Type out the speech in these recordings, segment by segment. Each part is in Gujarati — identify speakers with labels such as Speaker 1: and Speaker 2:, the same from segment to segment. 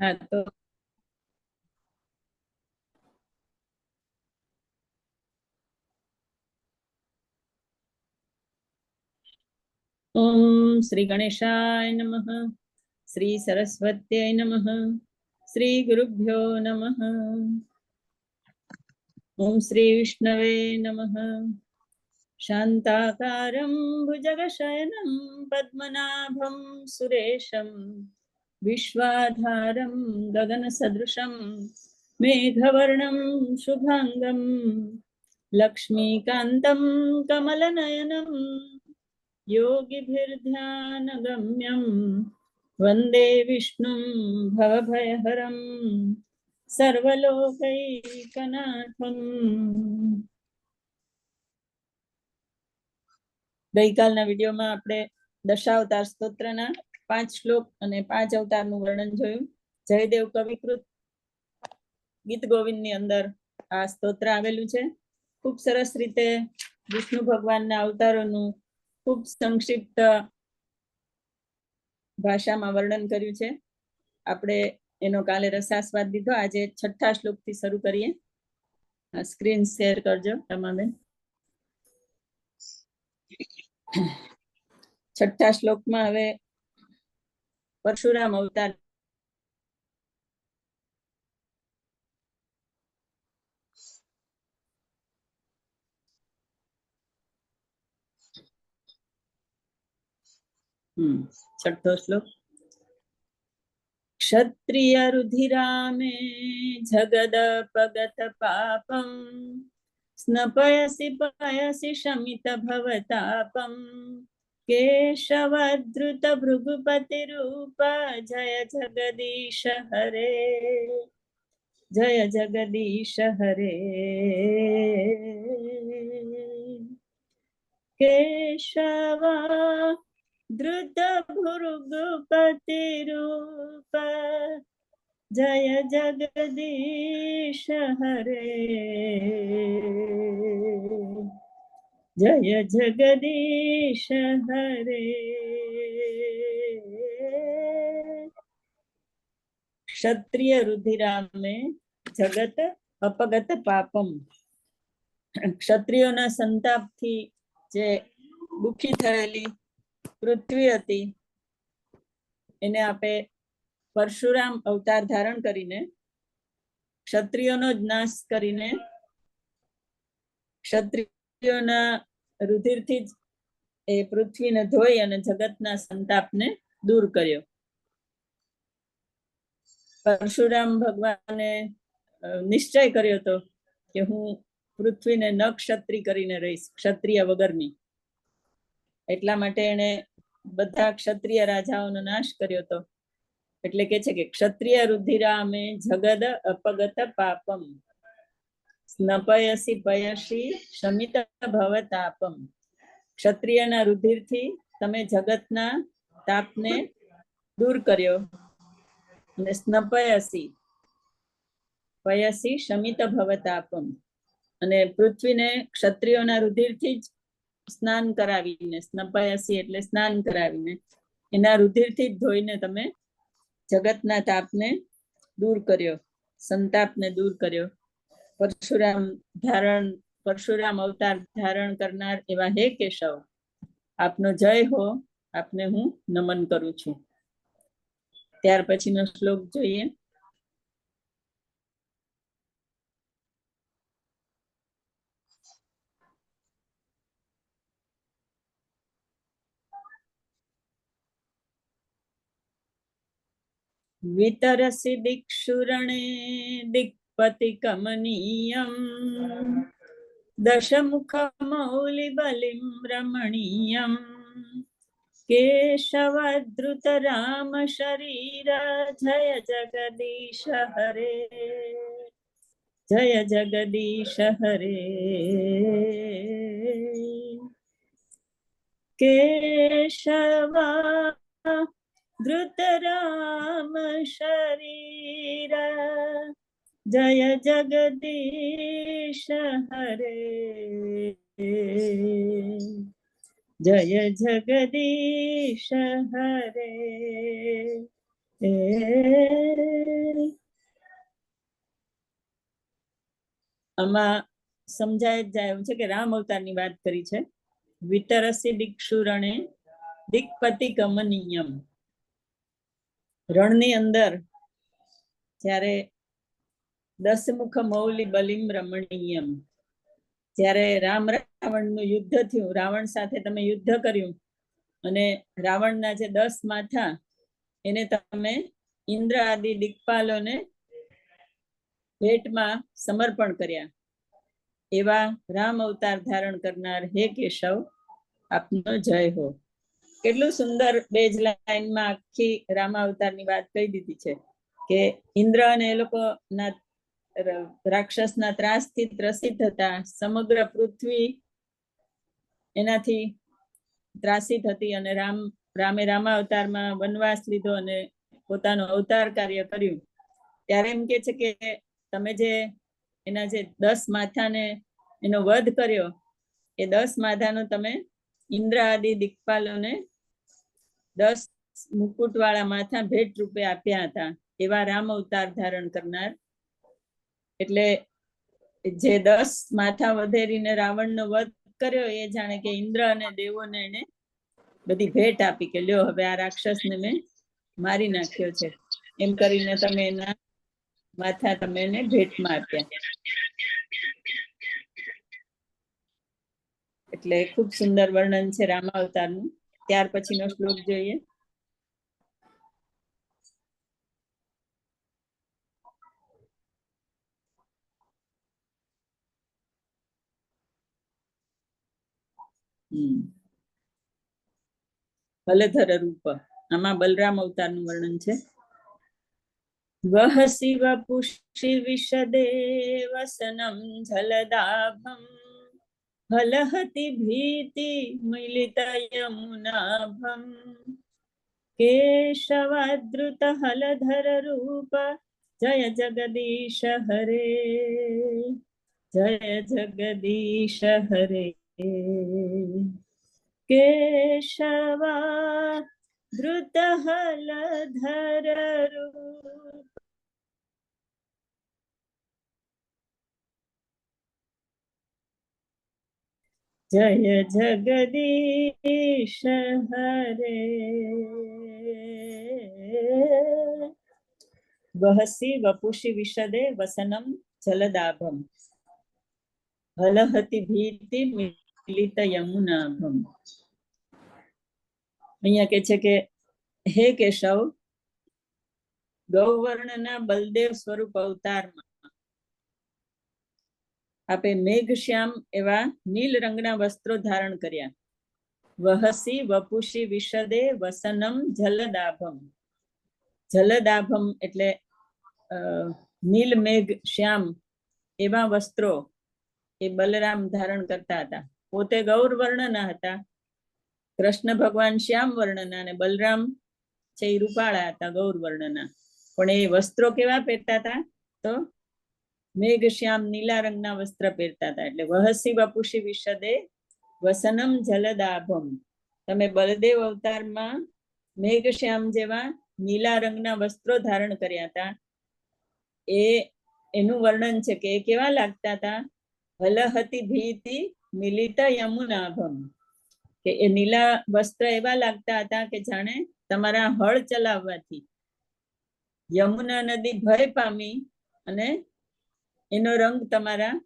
Speaker 1: હા, તો ઓમ શ્રી ગણેશાય નમઃ, શ્રી સરસ્વત્યાય નમઃ, શ્રી ગુરુભ્યો નમઃ. ઓમ શ્રી વિષ્ણવે નમઃ. શાંતાકારમ ભુજગશયનમ પદ્મનાભમ સુરેશं विश्वाधारं गगनसदृशं, मेघवर्णं शुभाङ्गं, लक्ष्मीकान्तं कमलनयनं, योगिभिर्ध्यानगम्यं, वंदे विष्णुं भवभयहरं, सर्वलोकैकनाथम्। ગઈકાલના વિડીયોમાં આપણે દશાવતાર સ્તોત્રના પાંચ શ્લોક અને પાંચ અવતારનું વર્ણન જોયું. જયદેવ કવિકૃત ગીત ગોવિંદની અંદર આ સ્તોત્ર આવેલું છે. ખૂબ સરસ રીતે વિષ્ણુ ભગવાનના અવતારોનું ખૂબ સંક્ષિપ્ત ભાષામાં વર્ણન કર્યું છે. આપણે એનો કાલે રસાસ્વાદ લીધો. આજે છઠ્ઠા શ્લોકથી શરૂ કરીએ. સ્ક્રીન શેર કરજો તમામે છઠ્ઠા શ્લોકમાં હવે પરશુરામ અવતાર. છઠ્ઠો શ્લોક. ક્ષત્રિય રુધિરામે જગદ પગત પાપમ સ્નપયસી પયસી શમિત ભવતાપમ. ભૃગુપતિ રૂપ જય જગદીશ હરે જય જગદીશ હરે કેશવા ધૃત ભૃગુપતિ રૂપ જય જગદીશ હરે ક્ષત્રિય રુધિરામે જગત અપગત પાપમ ક્ષત્રિયોના સંતાપથી જે દુખી થયેલી પૃથ્વી હતી, એને આપે પરશુરામ અવતાર ધારણ કરીને, ક્ષત્રિયોનો જ નાશ કરીને, ક્ષત્રિયોના રુધિરથી જ, એ પૃથ્વીને ધોઈ અને જગતના સંતાપને દૂર કર્યો. પરશુરામ ભગવાને નિશ્ચય કર્યો હતો કે હું પૃથ્વીને ન ક્ષત્રિય કરીને રહીશ, ક્ષત્રિય વગરની. એટલા માટે એને બધા ક્ષત્રિય રાજાઓનો નાશ કર્યો હતો. એટલે કે છે કે ક્ષત્રિય રુધિરામે જગદ અપગત પાપમ. સ્નપયસી પયસી શમિત ભવતાપમ. ક્ષત્રિયના રુધિરથી તમે જગતના તાપને દૂર કર્યો. અને સ્નપયસી પયસી શમિત ભવતાપમ. અને પૃથ્વીને ક્ષત્રિયોના રુધિરથી જ સ્નાન કરાવીને, સ્નપયસી એટલે સ્નાન કરાવીને, એના રુધિરથી જ ધોઈને તમે જગતના તાપને દૂર કર્યો, સંતાપને દૂર કર્યો. પરશુરામ ધારણ, પરશુરામ અવતાર ધારણ કરનાર એવા હે કેશવ. આપનો જય હો, આપને હું નમન કરું છું. ત્યાર પછીનો શ્લોક જોઈએ. વિતરસી દિક્ષુરણે દિક્ષુરणे पतिकमनीयं दशमुखमौलिबलिं रमणीयं केशवधृतरामशरीरधय जगदीश हरे जय जगदीश हरे केशवा धृतराम शरीर જય जगदीश हरे। जय जगदीश हरे। આમાં સમજાય જાય એમ છે કે રામ અવતારની વાત કરી છે. વિતરસી દિક્ષુરણે દિક્પતિ ગમનિયમ. રણની અંદર જ્યારે દસમુખ મૌલી બલિમ રમણીયમ. જ્યારે રામ રાવણનું યુદ્ધ થયું, રાવણ સાથે તમે યુદ્ધ કર્યું અને રાવણના જે દસ માથા, એને તમે ઇન્દ્ર આદિ દિગ્પાલોને ભેટમાં સમર્પણ કર્યા. એવા રામ અવતાર ધારણ કરનાર હે કેશવ, આપનો જય હો. કેટલું સુંદર બે જ લાઈનમાં આખી રામ અવતારની વાત કહી દીધી છે કે ઇન્દ્ર અને એ લોકો ના રાક્ષસના ત્રાસથી ત્રસિત હતા. સમગ્ર પૃથ્વી એનાથી ત્રાસિત હતી અને રામ, રામે રામા અવતારમાં વનવાસ લીધો અને પોતાનો અવતાર કાર્ય કર્યું. ત્યારે એમ કે છે કે તમે જે એના જે દસ માથાને એનો વધ કર્યો, એ દસ માથાનો તમે ઇન્દ્ર આદિ દિગ્પાલોને દસ મુકુટ વાળા માથા ભેટ રૂપે આપ્યા હતા. એવા રામ અવતાર ધારણ કરનાર એટલે જે દસ માથા વધેરીને રાવણનો વધ કર્યો એ જાણે કે ઇન્દ્ર અને દેવોને એને બધી ભેટ આપી કે લ્યો હવે આ રાક્ષસને મેં મારી નાખ્યો છે. એમ કરીને તમે એના માથા તમે એને ભેટમાં આપ્યા. એટલે ખૂબ સુંદર વર્ણન છે રામાવતારનું. ત્યાર પછીનો શ્લોક જોઈએ. હલધર રૂપ. આમાં બલરામ અવતારનું વર્ણન છે. વહ શિવ પુષ્ટિ વિશદે વસનમ જલદાભમ. હલહતિ ભીતિ મિલિત યમુનાભમ. કેશવાદૃત હલધર રૂપ. જય જગદીશ હરે. જય જગદીશ હરે. કેશવા धृतहलधररूप। जय जगदीश हरे। વહસી વપુષી વિશદે વસનમ જલદાભમ હલહતિ ભીતિ મિલિત યમુનાભમ અહીંયા કે છે કે હે કેશવ ગૌવર્ણના બલદેવ સ્વરૂપ અવતારમાં આપે મેઘશ્યામ એવા નીલ રંગના વસ્ત્રો ધારણ કર્યા વહસી વપુષી વિશદે વસનમ જલદાભમ જલદાભમ એટલે નીલ મેઘ શ્યામ એવા વસ્ત્રો એ બલરામ ધારણ કરતા હતા પોતે ગૌર વર્ણના હતા. કૃષ્ણ ભગવાન શ્યામ વર્ણના અને બલરામ છે એ રૂપાળા હતા ગૌર વર્ણના. પણ એ વસ્ત્રો કેવા પહેરતા હતા? તો મેઘ શ્યામ નીલા રંગના વસ્ત્ર પહેરતા હતા. એટલે વહસી વપુષી વિશદે વસનમ જલદાભમ. તમે બલદેવ અવતારમાં મેઘ શ્યામ જેવા નીલા રંગના વસ્ત્રો ધારણ કર્યા હતા. એ એનું વર્ણન છે કે એ કેવા લાગતા હતા? હલહતી ભીતિ મિલિત યમુનાભમ, કે એ નીલા વસ્ત્ર એવા લાગતા હતા કે જાણે તમારા હળ ચલાવવાથી. યમુના નદી ભય પામી અને એનો રંગ તમારા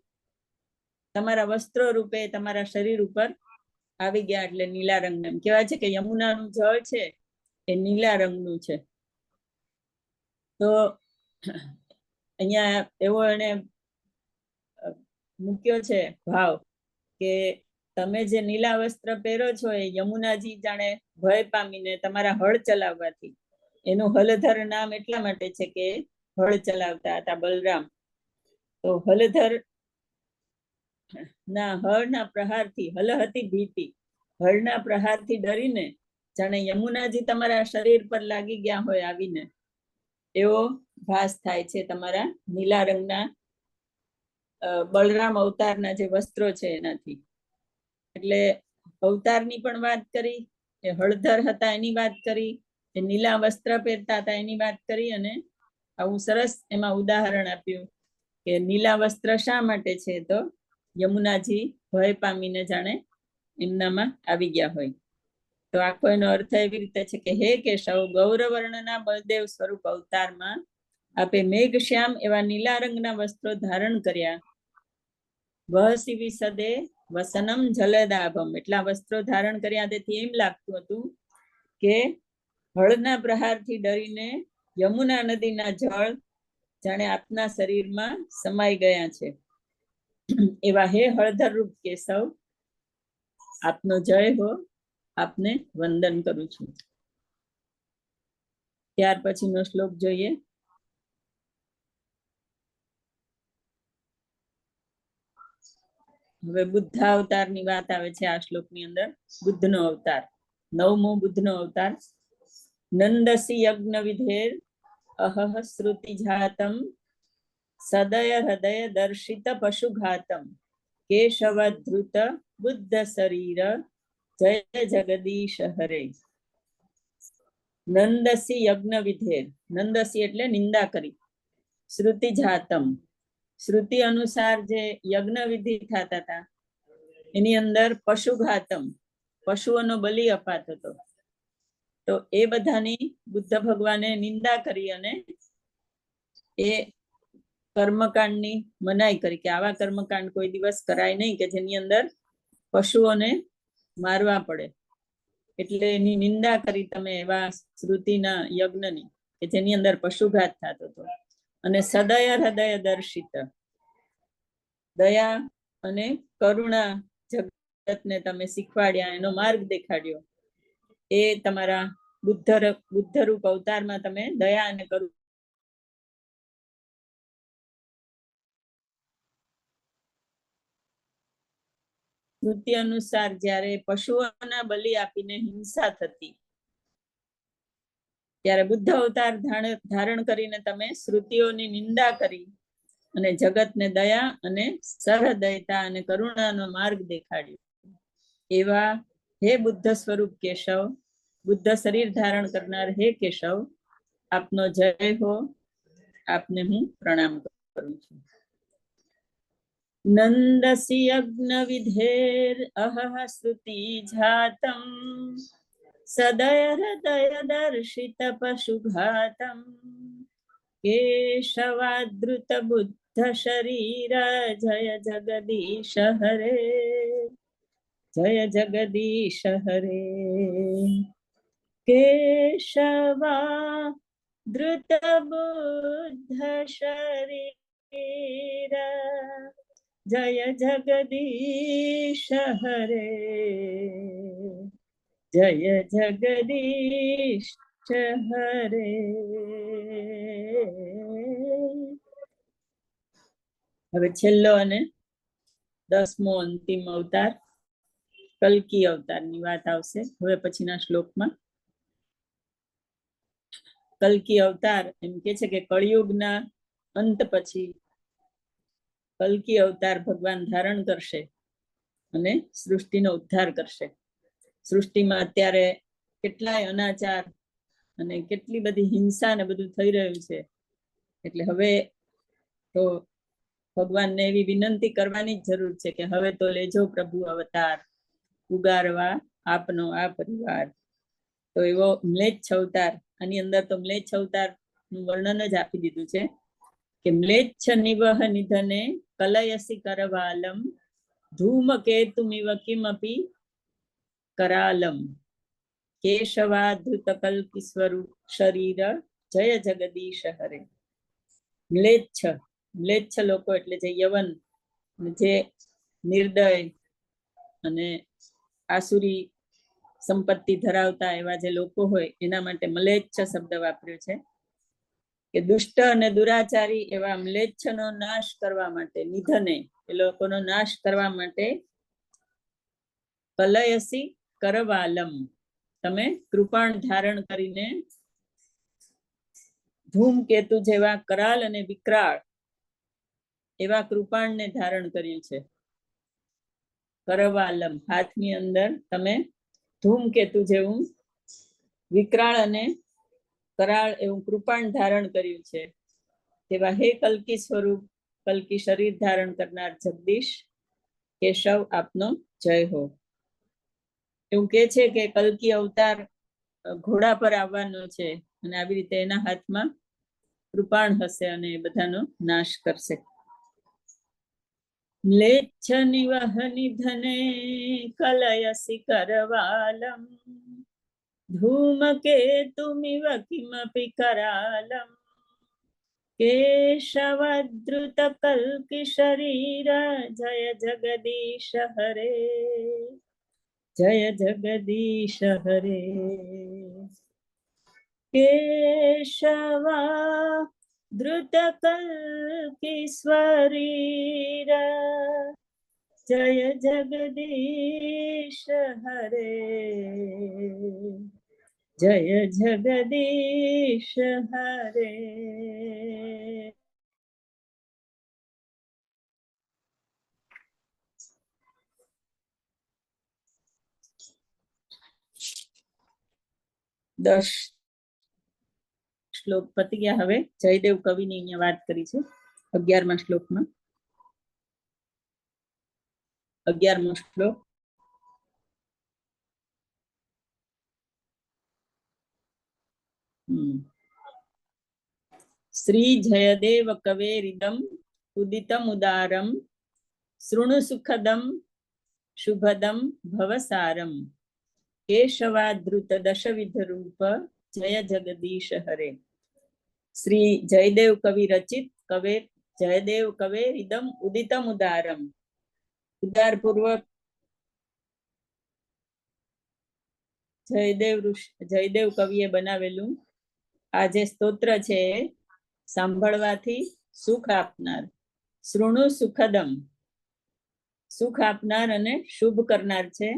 Speaker 1: તમારા વસ્ત્રો રૂપે તમારા શરીર ઉપર આવી ગયા એટલે નીલા રંગના. એમ કહેવાય છે કે યમુનાનું જળ છે, એ નીલા રંગનું છે. તો અહીંયા એવો એને મૂક્યો છે ભાવ. કે તમે જે નીલા વસ્ત્ર પહેરો છો એ યમુનાજી જાણે ભય પામીને તમારા હળ ચલાવવાથી. એનું હલધર નામ એટલા માટે છે કે હળ ચલાવતા હતા બલરામ. તો હલધર ના હળના પ્રહારથી હલહતી ભીતિ. હળના પ્રહારથી ડરીને જાણે યમુનાજી તમારા શરીર પર લાગી ગયા હોય આવીને. એવો ભાસ થાય છે તમારા નીલા રંગના બલરામ અવતારના જે વસ્ત્રો છે એનાથી. એટલે અવતારની પણ વાત કરી, એ હળધર હતા એની વાત કરી, એ નીલા વસ્ત્ર પહેરતા હતા એની વાત કરી અને આવું સરસ એમાં ઉદાહરણ આપ્યું કે નીલા વસ્ત્ર શા માટે છે તો યમુનાજી ભય પામીને જાણે એમનામાં આવી ગયા હોય. તો આખો એનો અર્થ એવી રીતે છે કે હે કેશવ, ગૌરવર્ણના બળદેવ સ્વરૂપ અવતારમાં આપે મેઘ શ્યામ એવા નીલા રંગના વસ્ત્રો ધારણ કર્યા વહસી સદે વસનમ જલદાભમ. એટલા વસ્ત્રો ધારણ કર્યા તેથી એમ લાગતું હતું કે હળના પ્રહારથી ડરીને યમુના નદીના જળ જાણે આપના શરીરમાં સમાઈ ગયા છે. એવા હે હળધર રૂપ કેશવ, આપનો જય હો, આપને વંદન કરું છું. ત્યાર પછીનો શ્લોક જોઈએ. હવે બુદ્ધ અવતારની વાત આવે છે આ શ્લોકની અંદર. બુદ્ધનો અવતાર. નવમો બુદ્ધનો અવતાર. નંદસી યજ્ઞ વિધેર અહહ શ્રુતિ જાતમ સદય હૃદય દર્શિત પશુઘાતમ કેશવધૃત બુદ્ધ શરીર જય જગદીશ હરે. નંદસી યજ્ઞ વિધેર નંદસી એટલે નિંદા કરી. શ્રુતિ જાતમ શ્રુતિ અનુસાર જે યજ્ઞ વિધિ થતા હતા, એની અંદર પશુઘાતમ, પશુઓનો બલિ અપાતો હતો. તો એ બધાની બુદ્ધ ભગવાને નિંદા કરી અને એ કર્મકાંડની મનાઈ કરી કે આવા કર્મકાંડ કોઈ દિવસ કરાય નહીં કે જેની અંદર પશુઓને મારવા પડે. એટલે એની નિંદા કરી તમે એવા શ્રુતિના યજ્ઞની કે જેની અંદર પશુઘાત થતો હતો. અને સદય હૃદય દર્શિત. દયા અને કરુણા જગતને તમે શીખવાડ્યા, એનો માર્ગ દેખાડ્યો. એ તમારા બુદ્ધ બુદ્ધ રૂપ અવતારમાં તમે દયા અને કરુણા સ્મૃતિ અનુસાર જ્યારે પશુઓના બલિ આપીને હિંસા થતી ત્યારે બુદ્ધ અવતાર ધારણ કરીને તમે શ્રુતિઓની નિંદા કરી અને જગતને દયા અને સરહદયતા અને કરુણાનો માર્ગ દેખાડ્યો. એવા હે બુદ્ધ સ્વરૂપ કેશવ, બુદ્ધ શરીર ધારણ કરનાર હે કેશવ, આપનો જય હો, આપને હું પ્રણામ કરું છું. નંદસી અગ્ન વિધેર અહ શ્રુતિ જાતમ. સદય હૃદય દર્શિત પશુઘાતમ કેશવાદૃત બુદ્ધ શરીર જય જગદીશ હરે જય જગદીશ હરે કેશવા ધૃત બુદ્ધ શરીર જય જગદીશ હરે જય જગદીશ હરે હવે છેલ્લો અને દસમો અંતિમ અવતાર, કલ્કી અવતારની વાત આવશે. હવે પછીના શ્લોકમાં. કલ્કી અવતાર એમ કે છે કે કળિયુગના અંત પછી કલ્કી અવતાર ભગવાન ધારણ કરશે અને સૃષ્ટિનો ઉદ્ધાર કરશે. સૃષ્ટિમાં અત્યારે કેટલાય અનાચાર અને કેટલી બધી હિંસા ને બધું થઈ રહ્યું છે. એટલે હવે તો ભગવાનને એવી વિનંતી કરવાની જ જરૂર છે કે હવે તો લેજો પ્રભુ અવતાર, ઉગારવા આપનો આ પરિવાર. તો એવો મ્લેચ્છ અવતાર, આની અંદર તો મ્લેચ્છ અવતારનું વર્ણન જ આપી દીધું છે કે મ્લેચ્છ નિવહ નિધને કલયસી કરવાલમ, ધૂમકેતુમિવ કિમપી કેશવાધૃત કલ્કી સ્વરૂપ શરીર જય જગદીશ હરે મ્લેચ્છ મ્લેચ્છ લોકો એટલે જે યવન જે નિર્દય અને આસુરી સંપત્તિ ધરાવતા એવા જે લોકો હોય, એના માટે મલેચ્છ શબ્દ વાપર્યો છે કે દુષ્ટ અને દુરાચારી એવા મ્લેચ્છનો નાશ કરવા માટે, નિધને એ લોકોનો નાશ કરવા માટે કલયસી કરવાલમ. તમે કૃપાણ ધારણ કરીને ધૂમકેતુ જેવા કરાલ અને વિકરાળ એવા કૃપાણને ધારણ કર્યું છે. કરવાલમ. હાથની અંદર તમે ધૂમકેતુ જેવું વિકરાળ અને કરાળ એવું કૃપાણ ધારણ કર્યું છે. તેવા હે કલ્કી સ્વરૂપ, કલકી શરીર ધારણ કરનાર જગદીશ, કેશવ આપનો જય હો. એવું કે છે કે કલકી અવતાર ઘોડા પર આવવાનો છે અને આવી રીતે એના હાથમાં કૃપાણ હશે અને એ બધાનો નાશ કરશે. લેચ્છ નિવહ નિધને કલયસી કરવાલમ ધૂમકેતુમિવ કિમપી કરાલમ કેશવદ્રુત કલ્કી શરીર, જય જગદીશ હરે. જય જગદીશ હરે કેશવા ધૃત કલ્કીશ્વરીર જય જગદીશ હરે જય જગદીશ દસ શ્લોક પતી ગયા હવે. જયદેવ કવિની અહીંયા વાત કરી છે અગિયારમા શ્લોકમાં. અગિયારમો શ્લોક. શ્રી જયદેવ કવેરિદમ ઉદિતમ ઉદારમ શૃણુ સુખદમ શુભદમ ભવસારમ. કેશવાદૃત દશવિધ રૂપ જય જગદીશ હરે શ્રી જયદેવ કવિ રચિત કવે જયદેવ કવે ઇદમ ઉદિતમ ઉદારમ ઉદાર પૂર્વક જયદેવ જયદેવ કવિએ બનાવેલું આ જે સ્તોત્ર છે, સાંભળવાથી સુખ આપનાર, શૃણુ સુખદમ। સુખ આપનાર અને શુભ કરનાર છે,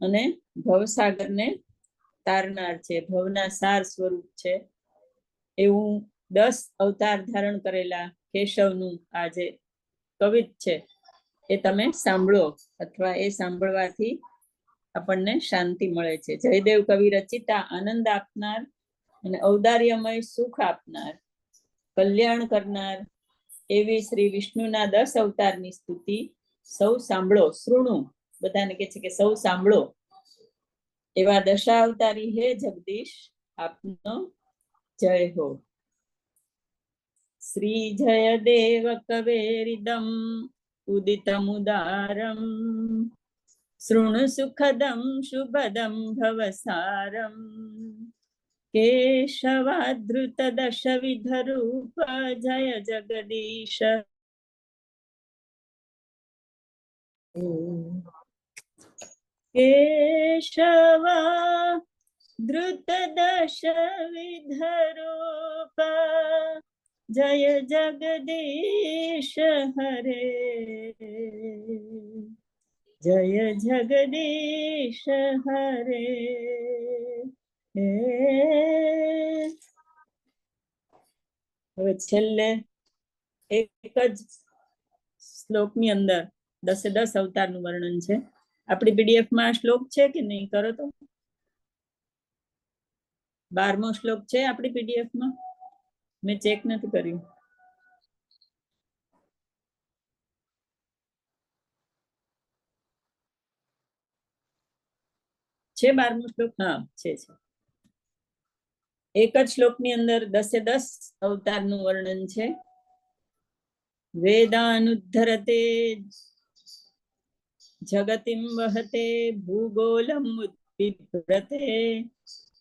Speaker 1: અને ભવસાગરને તારનાર છે. ભવના સાર સ્વરૂપ છે. એવું દસ અવતાર ધારણ કરેલા કેશવનું આ જે કવિત છે. એ તમે સાંભળો અથવા એ સાંભળવાથી આપણને શાંતિ મળે છે. જયદેવ કવિ રચિતા આનંદ આપનાર અને ઔદાર્યમય સુખ આપનાર, કલ્યાણ કરનાર એવી શ્રી વિષ્ણુના દસ અવતારની સ્તુતિ સૌ સાંભળો. શૃણુ બધાને કે છે કે સૌ સાંભળો. એવા દશાવતારી હે જગદીશ, આપનો જય હો. શ્રી જય દેવ કવેરિદમ ઉદિતમુદારમ શૃણુ સુખદમ, શુભદમ ભવસારમ. કેશવાદૃત દશવિધ રૂપ જય જગદીશ. કેશવા રૂપ જય જગદીશ હરે જય જગદીશ હરે હે હવે છેલ્લે એક જ શ્લોકની અંદર દસે દસ અવતારનું વર્ણન છે. આપણી પીડીએફમાં શ્લોક છે કે નહીં? કરો તો. બારમો શ્લોક છે આપણી પીડીએફમાં. મેં ચેક નથી કર્યું. છે બારમો શ્લોક? હા, છે છે. એક જ શ્લોકની અંદર દસે દસ અવતારનું વર્ણન છે. વેદાનુદ્ધરતે જગતિમ વહતે ભૂગોલમ ઉદ્બિભ્રતે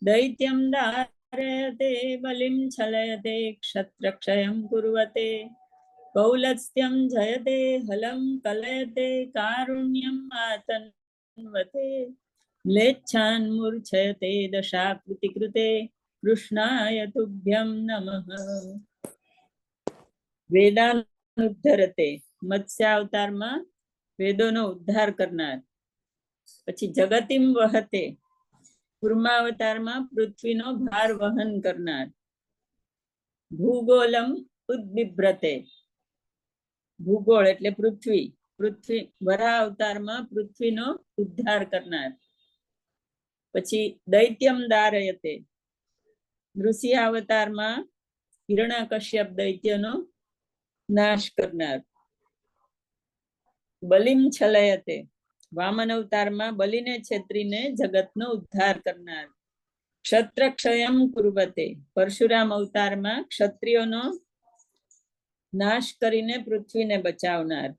Speaker 1: દૈત્યમ ધારયતે બલિમ છલયતે ક્ષત્રક્ષયમ કુર્વતે કૌલસ્ત્યમ જયતે હલમ કલયતે કારુણ્યમ આતન્વતે મ્લેચ્છાન મૂર્છયતે દશાકૃતિ કૃતે કૃષ્ણાય તુભ્યમ નમઃ વેદાનુદ્ધરતે મત્સ્ય અવતારમાં વેદોનો ઉદ્ધાર કરનાર. પછી જગતિમ વહતે કુર્માવતારમાં પૃથ્વીનો ભાર વહન કરનાર. ભૂગોલમ ઉદ્બિભ્રતે ભૂગોળ એટલે પૃથ્વી. પૃથ્વી વરા અવતારમાં પૃથ્વીનો ઉદ્ધાર કરનાર. પછી દૈત્યમ દારયતે નૃસિંહ અવતારમાં હિરણાકશ્યપ દૈત્યનો નાશ કરનાર. બલિમ છલયતે. વામન અવતારમાં બલિને છેતરીને જગતનો ઉદ્ધાર કરનાર. ક્ષત્ર ક્ષયમ કુર્વતે. પરશુરામ અવતારમાં ક્ષત્રિયોનો નાશ કરીને પૃથ્વીને બચાવનાર.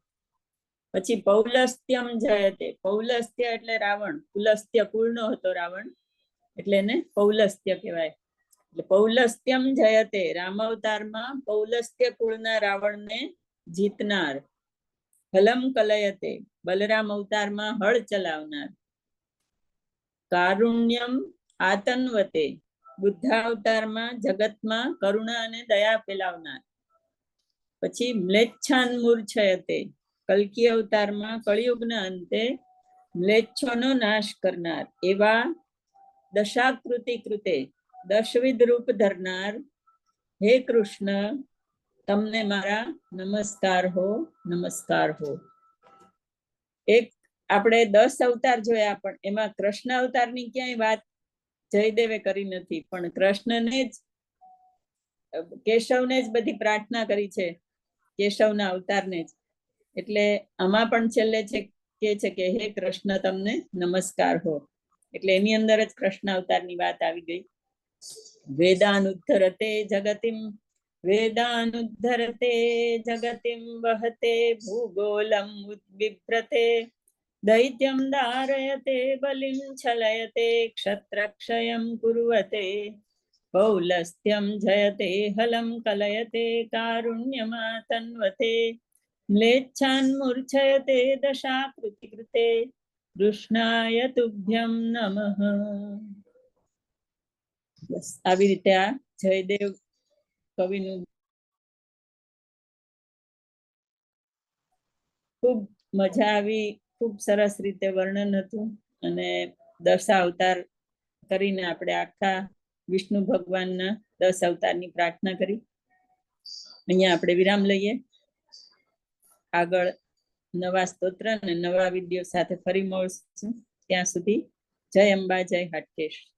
Speaker 1: પછી પૌલસ્ત્યમ જયતે. પૌલસ્ત્ય એટલે રાવણ. પુલસ્ત્ય કુળનો હતો રાવણ. એટલે એને પૌલસ્ત્ય કહેવાય. એટલે પૌલસ્ત્યમ જયતે. રામ અવતારમાં પૌલસ્ત્ય કુળના રાવણને જીતનાર. હલમ કલયતે, બલરામ અવતારમાં હળ ચલાવનાર. કારુણ્યમ આતન્વતે, બુદ્ધાવતારમાં જગતમાં કરુણા અને દયા ફેલાવનાર. પછી મ્લેચ્છાન મૂર્છયતે, કલ્કી અવતારમાં કળિયુગના અંતે મ્લેચ્છોનો નાશ કરનાર. એવા દશાકૃતિ કૃતે દશવિધ રૂપ ધરનાર. હે કૃષ્ણ તમને મારા નમસ્કાર હો નમસ્કાર હો. એક આપણે દસ અવતાર જોયા, પણ એમાં કૃષ્ણ અવતારની ક્યાંય વાત જયદેવે કરી નથી, પણ કૃષ્ણને જ, કેશવને જ બધી પ્રાર્થના કરી છે, કેશવના અવતારને જ. એટલે આમાં પણ છેલ્લે છે, કે છે કે, હે કૃષ્ણ, તમને નમસ્કાર હો. એટલે એની અંદર જ કૃષ્ણ અવતારની વાત આવી ગઈ. વેદાનુદ્ધરતે જગતિમ વહતે ભૂગોલમ ઉદ્બિભ્રતે દૈત્યમ ધારયતે બલિમ છલયતે ક્ષત્રક્ષયમ કુર્વતે પૌલસ્ત્યમ જયતે હલમ કલયતે કારુણ્યમાતન્વતે મ્લેચ્છાન મૂર્છયતે દશાકૃતિ કૃતે કૃષ્ણાય તુભ્યમ નમઃ બસ આવી રીતે આ જયદેવ કવિનું ખૂબ મજા આવી, ખૂબ સરસ રીતે વર્ણન હતું અને દસ અવતાર કરીને આપણે આખા વિષ્ણુ ભગવાનના દસ અવતારની પ્રાર્થના કરી. અહીંયા આપણે વિરામ લઈએ. આગળ નવા સ્તોત્ર અને નવા વીડિયો સાથે ફરી મળશું. ત્યાં સુધી જય અંબા, જય હાટકેશ.